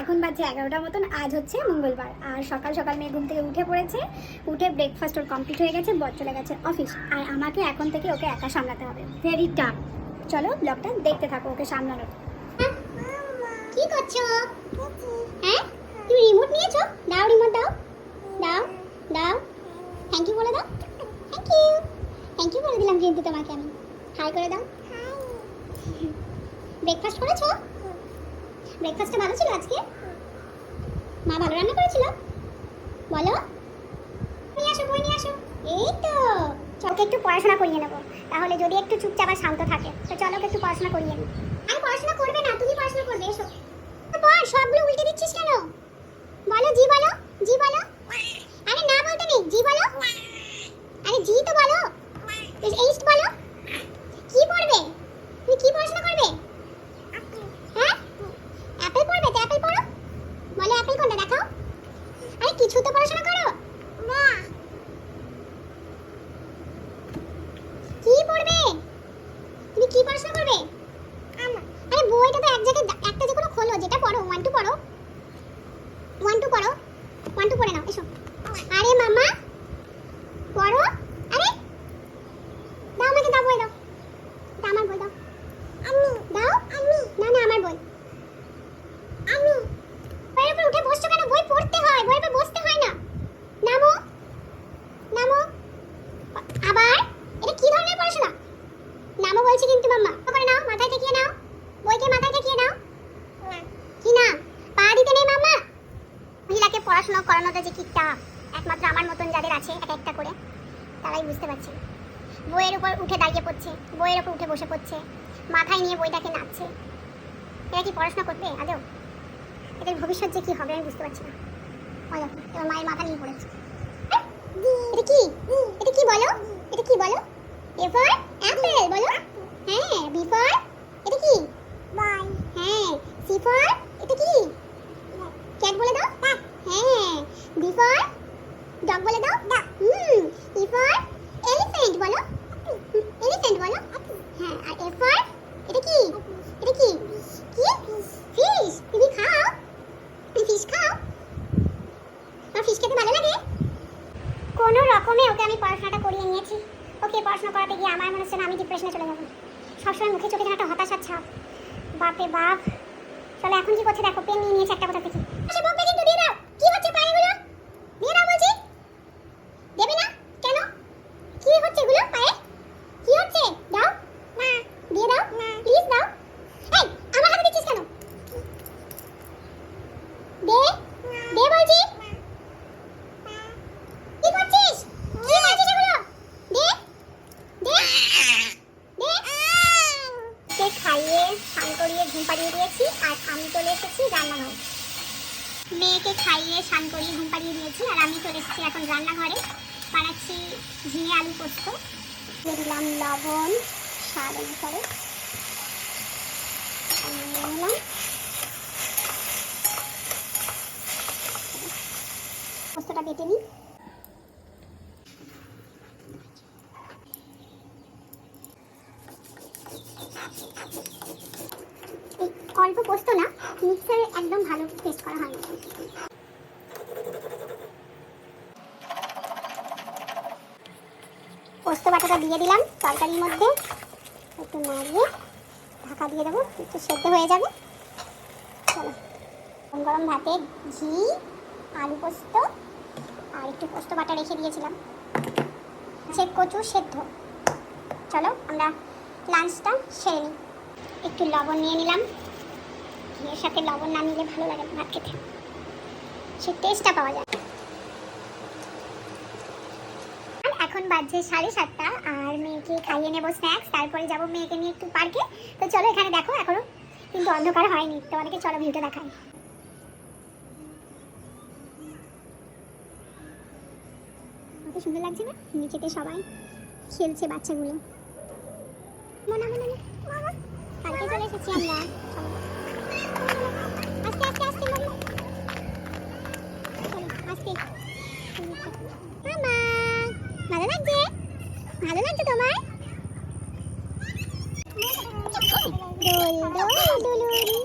এখন বাজছে এগারোটার মতন আজ হচ্ছে মঙ্গলবার। আর সকাল সকাল মেয়ে ঘুম থেকে উঠে পড়েছে উঠে ব্রেকফাস্ট ওর কমপ্লিট হয়ে গেছে বর চলে গেছে অফিস আর আমাকে এখন থেকে ওকে একা সামলাতে হবে। ভেরি টাফ চলো ব্লগটা দেখতে থাকো ওকে সামলানোর। কি করছ? হ্যাঁ? তুমি রিমোট নিয়েছো? দাও রিমোট দাও। দাও দাও। থ্যাংক ইউ বলে দাও। থ্যাংক ইউ থ্যাংক ইউ বলে দিলাম কিন্তু তোমাকে আমি। হাই করে দাও। ব্রেকফাস্ট করেছ? ব্রেকফাস্টটা ভালো ছিল আজকে? মা ভালো রান্না করেছিল? বলো। নিয়ে আসো বই, নিয়ে আসো। এই তো। চলকে একটু পড়াশোনা করিয়ে নেব। তাহলে যদি একটু চুপচাপ আর শান্ত থাকে, তো চলো একটু পড়াশোনা করিয়ে নিই আমি পড়াশোনা করবে না, তুমি পড়াশোনা করবে, এসো। বল সবগুলো উল্টে দিচ্ছিস কেন? বলো, জি বলো আরে না বলতে নেই জি বলো আরে জি তো বলো এইস্ট বলো কি পড়বে তুমি কি পড়াশোনা করবে হ্যাঁ অ্যাপেল পড়বে তো অ্যাপেল পড়ো বলো অ্যাপেল কোনটা দেখাও আরে কিছু তো পড়াশোনা করো কি পড়বে তুমি কি পড়াশোনা করবে? আরে বইটা তো এক জায়গায় একটা যে কোনো খোলো, যেটা পড়ো ওয়ান টু পড়ো। ওয়ান টু পড়ো ওয়ান টু পড়ে নাও, এসো। আরে মামা, পড়ো আরে দাও আমাকে দাও বই দাও এটা আমার বই দাও আমি দাও আমি না না আমার বই আমি বইয়ের উপর উঠে বসছো কেন বই পড়তে হয় বইয়ের উপর বসতে হয় না নামো নামো আবার এটা কি ধরনের পড়াশোনা নামো বলছি কিন্তু মাম্মা। করে নাও মাথায় ঠেকিয়ে নাও। বইকে মাথায় ঠেকিয়ে নাও। কি না? পা দিতে নেই মাম্মা? মহিলাকে পড়াশোনা করানোটা যে কি টাফ একমাত্র আমার মতন যাদের আছে এক একটা করে। তারাই বুঝতে পারছে। বইয়ের উপর উঠে দাঁড়িয়ে পড়ছে বইয়ের উপর উঠে বসে পড়ছে। মাথায় নিয়ে বইটাকে নাচছে। এরা কি পড়াশোনা করবে আদৌ? এদের ভবিষ্যৎ যে কি হবে আমি বুঝতে পারছি না। এবার মায়ের মাথা নিয়ে পড়েছে এটা কি এটা কি বলো এটা কি বলো এ ফর অ্যাপেল বলো হ্যাঁ বি ফর এটা কি বল হ্যাঁ সি ফর এটা কি ক্যাট বলে দাও হ্যাঁ ডি ফর ডগ বলে দাও হুম ই ফর এলিফ্যান্ট বলো এলিফ্যান্ট বলো হ্যাঁ আর এফ ফর এটা কি এটা কি কি ফিশ তুমি খাও তুমি ফিশ খাও তোমার ফিশ খেতে ভালো লাগে কোনো রকমে ওকে আমি পড়াশোনাটা করিয়ে নিয়েছি। ওকে পড়াশোনা করাতে গিয়ে আমার মনে হচ্ছে না আমি ডিপ্রেশনে চলে যাব। সবসময় মুখে চোখে যেন একটা হতাশার ছাপ। বাপে বাপ। চলো এখন কি করছে দেখো, পেন নিয়ে নিয়েছে একটা কথা থেকে? আচ্ছা দাও কি হচ্ছে পায়েগুলো দিয়ে দাও বলছি দেবে না কেন কি হচ্ছে এগুলো পায়ে কি হচ্ছে দাও না দিয়ে দাও না প্লিজ দাও এই আমার হাতে দিচ্ছিস কেন দে দে বলছি কি করছিস কি করছিস এগুলো দে দে দে কে খাইয়ে স্নান পাড়িয়ে দিয়েছি আর আমি চলে এসেছি রান্নাঘরে। মেয়েকে খাইয়ে স্নান করিয়ে ঘুম পাড়িয়ে দিয়েছি আর আমি চলে এসেছি এখন রান্নাঘরে। বানাচ্ছি ঝিঙে আলু পোস্ত। দিয়ে দিলাম লবণ, স্বাদ অনুসারে। পোস্তটা বেটে নিই এই অল্প পোস্ত না, মিক্সারে একদম ভালো টেস্ট করা হয় পোস্ত বাটাটা দিয়ে দিলাম, তরকারির মধ্যে। একটু নাড়িয়ে ঢাকা দিয়ে দেবো, একটু সেদ্ধ হয়ে যাবে। চলো। গরম গরম ভাতে ঘি, আলু পোস্ত, আর একটু পোস্ত বাটা রেখে দিয়েছিলাম। সে কচু সেদ্ধ। চলো, আমরা লাঞ্চটা সেরে নিই। একটু লবণ নিয়ে নিলাম। ঘিয়ের সাথে লবণ না নিলে ভালো লাগে না ভাত খেতে। সে টেস্টটা পাওয়া যায়। এখন বাজছে সাড়ে সাতটা, আর মেয়েকে খাইয়ে নেব স্ন্যাক্স তারপরে যাব মেয়েকে নিয়ে একটু পার্কে তো চলো এখানে দেখো, এখনও কিন্তু অন্ধকার হয়নি, তোমাদেরকে চলো ভিউটা দেখাই। কত সুন্দর লাগছে না? নিচেতে সবাই খেলছে বাচ্চাগুলো। মনে মনে পার্কে চলে এসেছি আমরা। ভালো লাগছে তোমার? দোল দোল দুলুরি